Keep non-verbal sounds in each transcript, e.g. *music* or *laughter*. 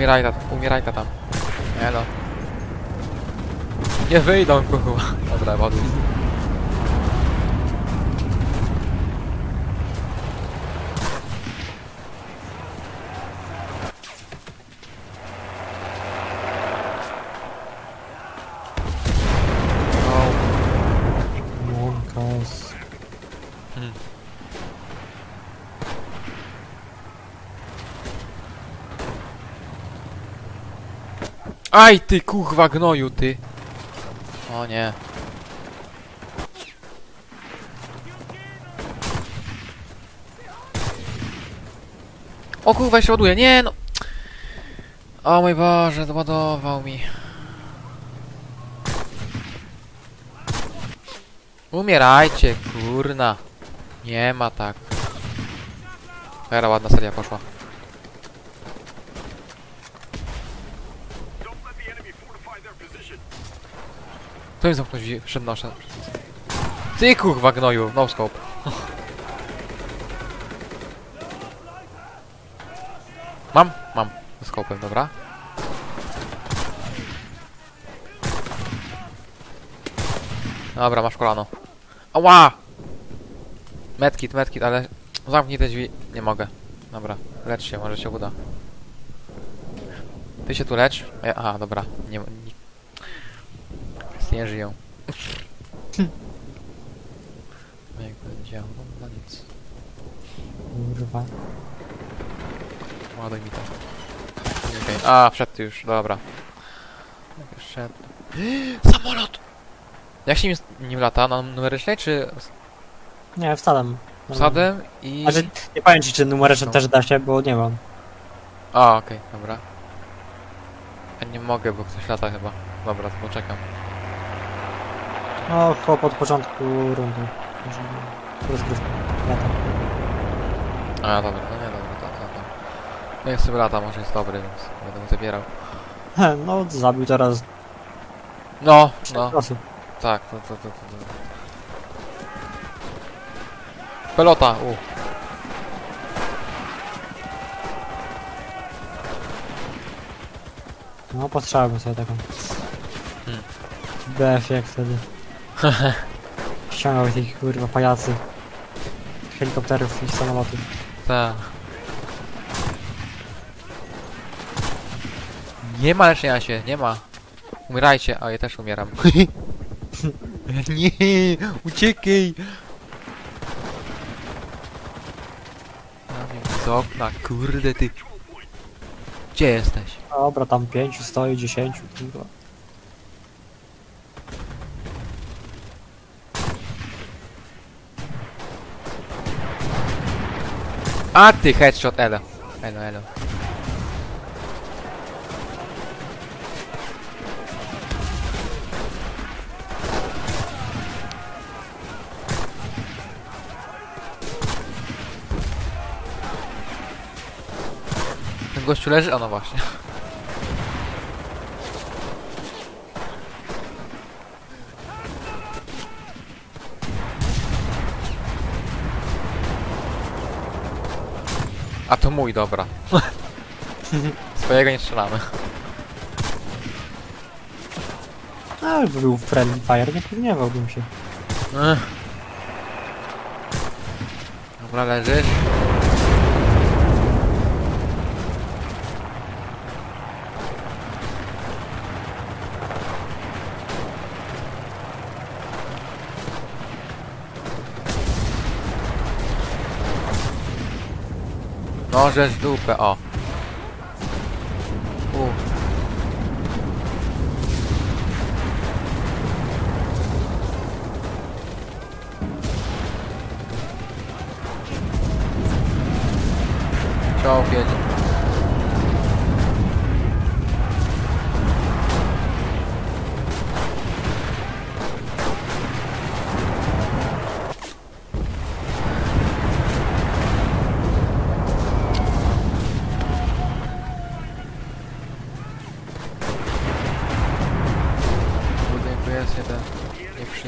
Umieraj, ta, umieraj ta tam. Elo. Nie wyjdą, kurwa. Dobra, wody. Aj ty kurwa gnoju ty. O nie. O kurwa się ładuje, nie no. O mój Boże, doładował mi. Umierajcie, kurna. Nie ma tak. Teraz ładna seria poszła. To mi zamknąć drzwi, wszedł noszę. Ty kurwa gnoju, no scope. Mam? Mam. Z scope'em, dobra. Dobra, masz kolano. Ała! Medkit, medkit, ale zamknij te drzwi. Nie mogę. Dobra, lecz się, może się uda. Ty się tu lecz. Ja, aha, dobra. Nie, nie, nie żyją. *laughs* No jak będzie, no nic. Kurwa. Ładuj mi to. Okej. A, wszedł już, dobra. Jak już Wszedł. *gasps* Samolot! Jak się nim, nim lata? Na numerycznej czy Nie, wsadem. wsadem i... Znaczy, nie powiem ci, czy numeryczny No. też da się, bo nie mam. A, okej, dobra. Ja nie mogę, bo ktoś lata chyba. Dobra, to poczekam. No, chłop od początku rundy. Rozgrywka. Lata. A, dobra, no nie, dobra, to, to, to. No jak sobie lata, może jest dobry, więc będę mu zabierał. He, no, zabił teraz No, no. no, osób. tak, to, to, to, to, to. Pelota, u. No, postrzelałbym sobie taką. Hmm. BF jak wtedy. *laughs* Ściągał tych kurwa pajacy. Helikopterów i samolotów. Tak. Nie ma leczenia się, nie ma. Umierajcie, a ja też umieram. *laughs* nie, uciekaj! Z okna, kurde ty. Gdzie jesteś? Dobra, tam pięciu stoi, dziesięciu, kurwa. A ty, headshot, elo. Elo, elo. Ten gościu leży? A no właśnie. A to mój, dobra. Swojego nie strzelamy. A, jakby był friendly fire, nie gniewałbym się. Ech. Dobra, leżysz. No, żeż dupę, o.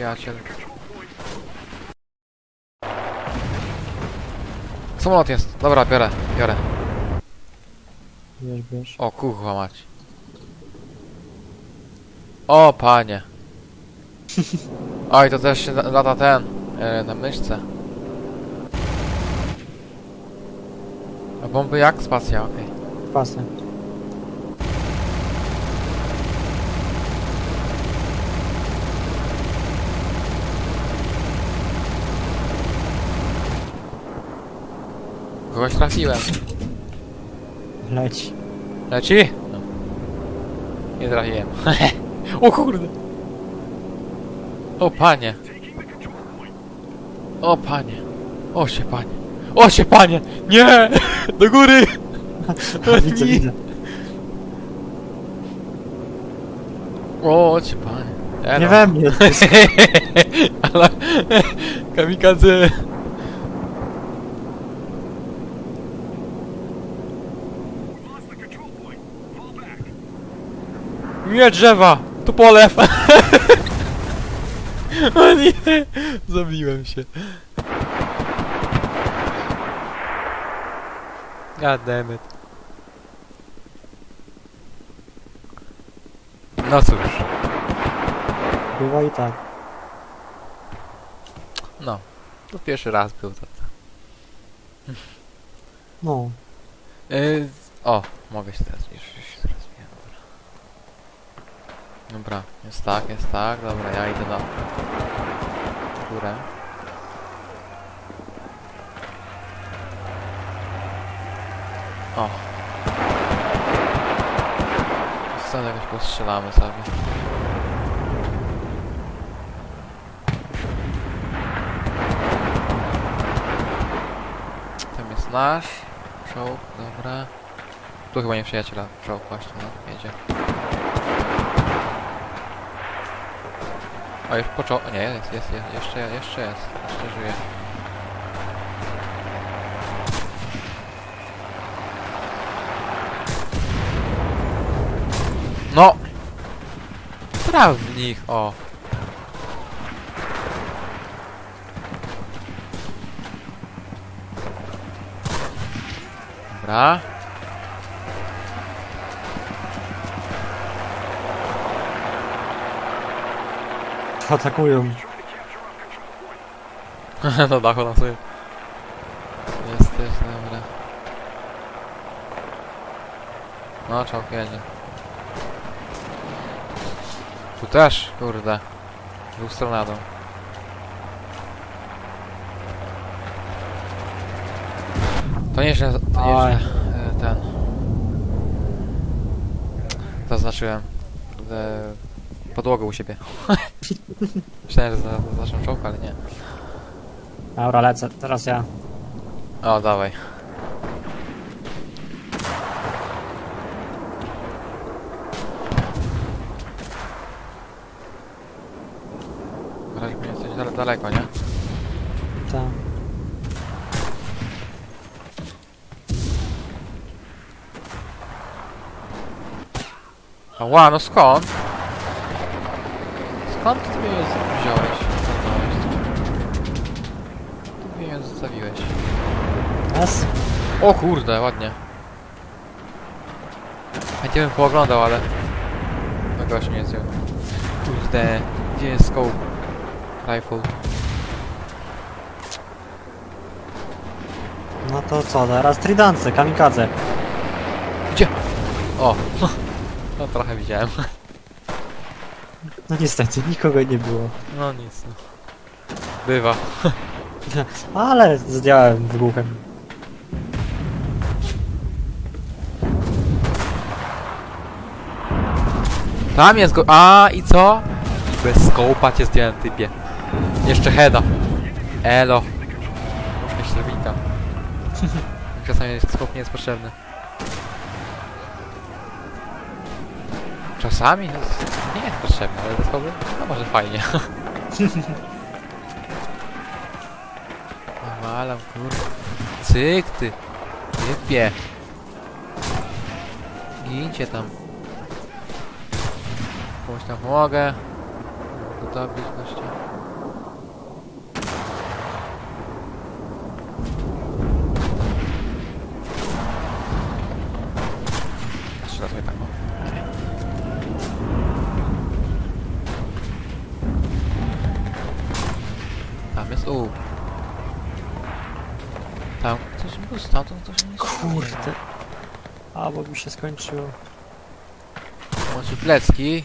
nieprzyjaciel. Samolot jest. Dobra, biorę, biorę. Bierz, bierz. O kurwa mać. O panie. Oj, to też się lata ten. E, na myszce. A bomby jak? Spacja, okej. Pasy. Kogoś trafiłem. Leci. Leci? No. Nie trafiłem. *laughs* o kurde. O panie. O panie. O się panie. O się panie. Nie! *laughs* Do góry! *laughs* widzę, Nie. widzę. O cię panie. Nie we mnie. Ale... Kamikadze. Nie drzewa! Tu polew! *laughs* o nie! Zabiłem się. God damn it. No cóż. Bywa i tak. No. To pierwszy raz był to. No. Yy, o, mogę się teraz już, już się teraz nie, dobra. Dobra, jest tak, jest tak, dobra, ja idę na górę. O. Stąd jakoś postrzelamy sobie. Tam jest nasz czołg, dobra. Tu chyba nie przyjaciela czołg właśnie, no, jedzie. O, już począł... Nie, jest, jest, jest, jeszcze, jeszcze jest, jeszcze żyje. No! Traf w nich, o! Dobra. Atakują. *laughs* no dachu sobie. Jesteś, dobra. No, czołg jedzie. Tu też, kurde. Dwustronadą. To nie, że... To nie, że... Oj. e, Ten... Zaznaczyłem. Kurde, Podłogę u siebie. *laughs* Myślałem, że za- zaznaczam czołg, ale nie. Dobra, lecę. Teraz ja. O, dawaj. Razie mnie jesteś dale, daleko, nie? Tam. Ła, no skąd? Skąd ty mnie wziąłeś? Tu mnie zostawiłeś. Raz. O kurde, ładnie. Chętnie bym pooglądał, ale... No gość mnie zjął. Kurde, gdzie jest scope? Rifle. No to co, teraz tridance, kamikadze. Gdzie? O! *laughs* No trochę widziałem. No niestety, nikogo nie było. No nic, no. Bywa. *laughs* Ale zdjąłem wybuchem. Tam jest go... A i co? Bez skołpa cię zdjąłem, typie. Jeszcze heada. Elo. Się zawika. *laughs* Czasami skop nie jest potrzebny. Czasami jest, nie jest potrzebny, ale do skopu, no może fajnie. *laughs* Nawalam, kurde. Cyk ty. Typie. Gincie tam. Komuś tam pomogę. Mogę dobić gościa. Tam jest U. Tam ktoś był, stamtąd ktoś nie Kurde. A, bo mi się skończyło. Może plecki.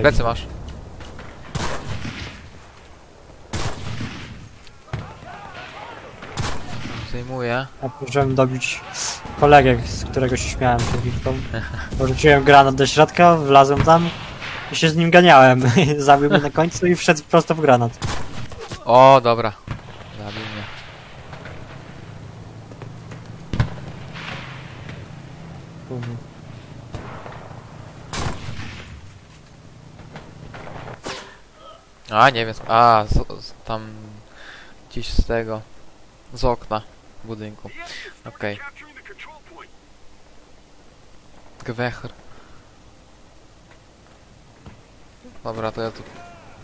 Plecy masz. Zdejmuję. Ja próbowałem dobić kolegę, z którego się śmiałem przed chwilką. Porzuciłem granat do środka, wlazłem tam i się z nim ganiałem. *laughs* Zabił mnie na końcu i wszedł prosto w granat. O, dobra. Zabił mnie. A, nie wiem. A, z, z, tam gdzieś z tego. Z okna budynku. Okej. Gwechr. Dobra, to ja tu.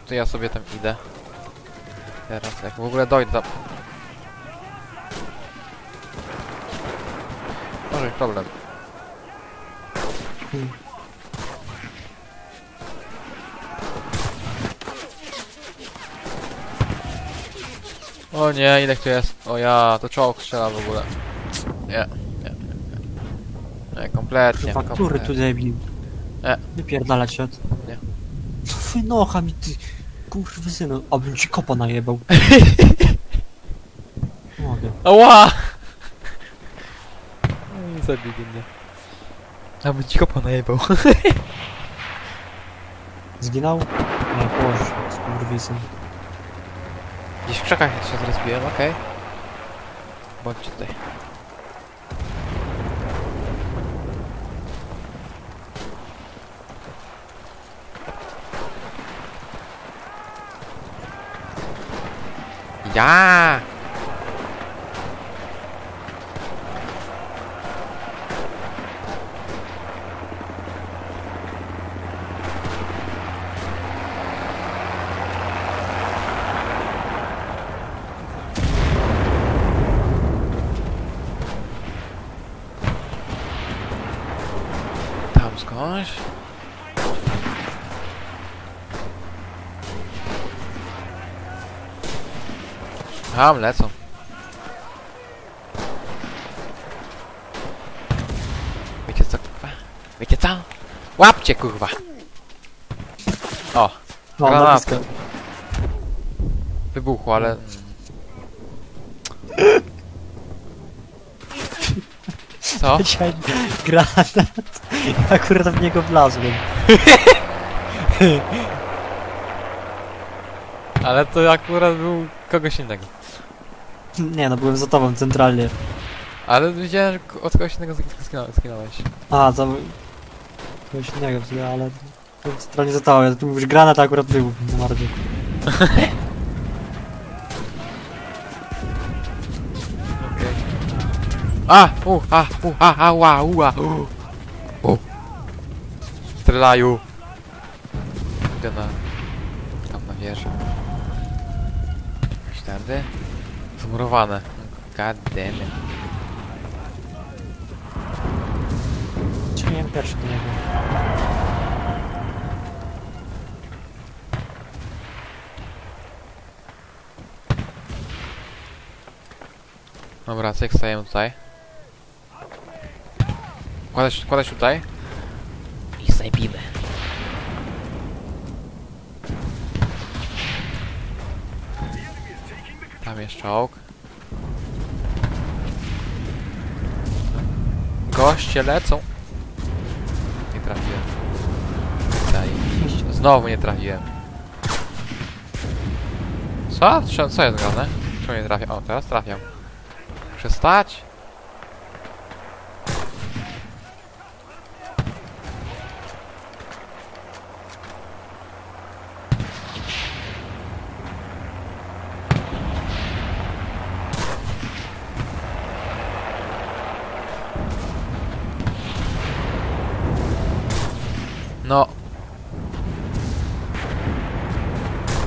To ja sobie tam idę. Teraz, jak w ogóle dojdę tam. Może problem. Hmm. O nie, ile tu jest? O ja, to czołg strzela w ogóle. Nie, nie, nie. Nie, nie kompletnie. Faktury kompletnie. tu debil. E. Wypierdalać się od... Nie. No wynocha mi ty... Kurwy synu, abym ci kopa najebał. *laughs* Mogę. Ała! No i zabili mnie. Aby ci kopa najebał. *laughs* Zginął? Nie, Boże, skurwysyn. Gdzieś w krzakach się zrespiłem, okej. Bądźcie tutaj. Ja! Skądś? Tam lecą. Wiecie co, kurwa? Wiecie co? Łapcie, kurwa! O, No, Granat. wybuchło, ale... Co? *laughs* Dzisiaj granat. Akurat w niego wlazłem. *laughs* Ale to akurat był kogoś innego. Nie no, byłem za tobą centralnie. Ale widziałem, że od kogoś innego zg- zginąłeś. zginąłeś. A, to... Kogoś innego w sumie, ale... byłem Centralnie za tobą, ja tu mówisz granat, a akurat wybuchł na mordzie. A! U! A! U! A! A! Ła! Ua! U! U! Strzelają! Idę na... Tam na wieżę. Ślady? Zmurowane. God damn it. Strzeliłem pierwszy do niego. Dobra, cyk, stajemy tutaj. Kładać, kładać tutaj. I snajpimy. Tam jest czołg. Goście lecą. Nie trafiłem. Zajebiście. Znowu nie trafiłem. Co? Co, co jest grane? Czemu nie trafiam? O, teraz trafiam. Przestać?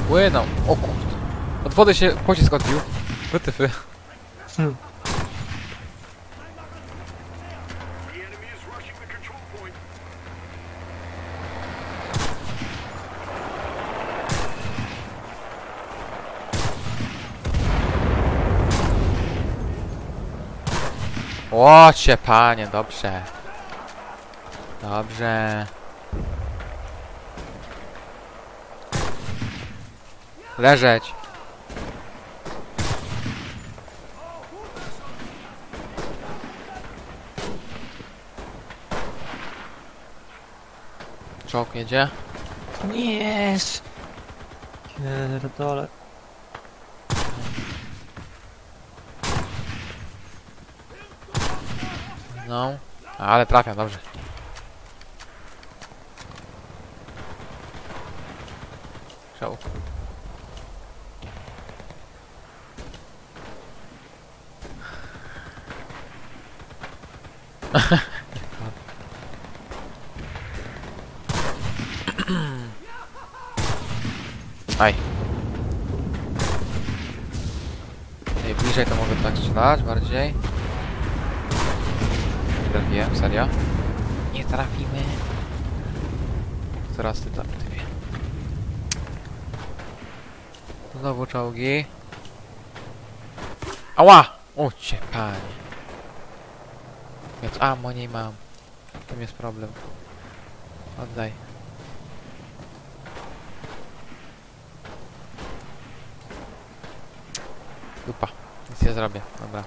Płynął. O kurde. Od wody się pocisk odbił. Wytyfy. Hmm. Łocie panie, dobrze. Dobrze. Leżeć. Czołg jedzie. Nie jest. Pierdolę. No. Ale trafia, dobrze. Czołg. *laughs* Aj. Ej, bliżej to mogę tak strzelać bardziej. Nie trafiłem, serio? Nie trafimy. Zaraz ty tam, ty wie. Znowu czołgi. Ała! Ucie, panie. Więc ammo nie mam. W tym jest problem. Oddaj. Dupa. Nic nie zrobię. Dobra.